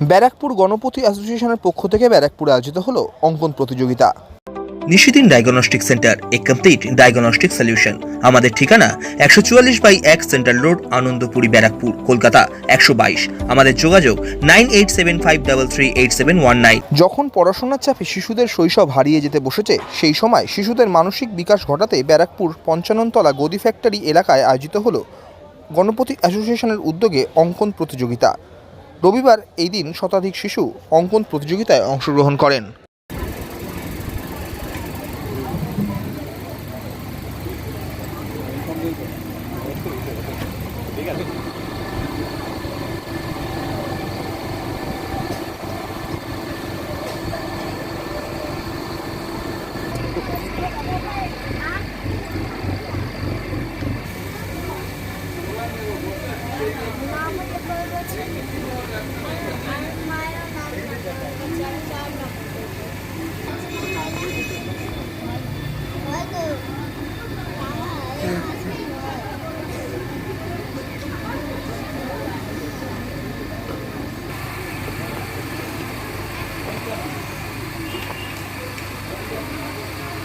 ব্যারাকপুর গণপতি অ্যাসোসিয়েশনের পক্ষ থেকে ব্যারাকপুরে আয়োজিত হলো অঙ্কন প্রতিযোগিতা। Nishidin diagnostic centre a complete diagnostic solution. আমাদের ঠিকানা একশো চুয়াল্লিশ বাই এক সেন্ট্রাল রোড আনন্দপুরি ব্যারাকপুর কলকাতা একশো বাইশ। আমাদের যোগাযোগ nine eight seven five double three eight seven one nine. যখন পড়াশোনার চাপে শিশুদের শৈশব হারিয়ে যেতে বসেছে সেই সময় শিশুদের মানসিক বিকাশ ঘটাতে ব্যারাকপুর পঞ্চাননতলা গদি ফ্যাক্টরি এলাকায় আয়োজিত হলো গণপতি অ্যাসোসিয়েশনের উদ্যোগে অঙ্কন প্রতিযোগিতা। রবিবার এই দিন শতাধিক শিশু অঙ্কন প্রতিযোগিতায় অংশগ্রহণ করেন। ঠিক আছে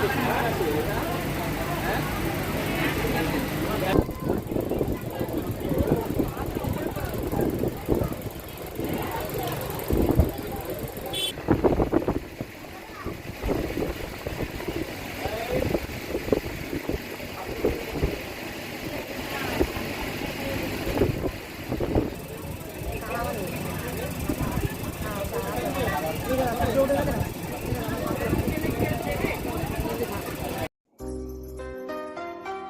Gracias.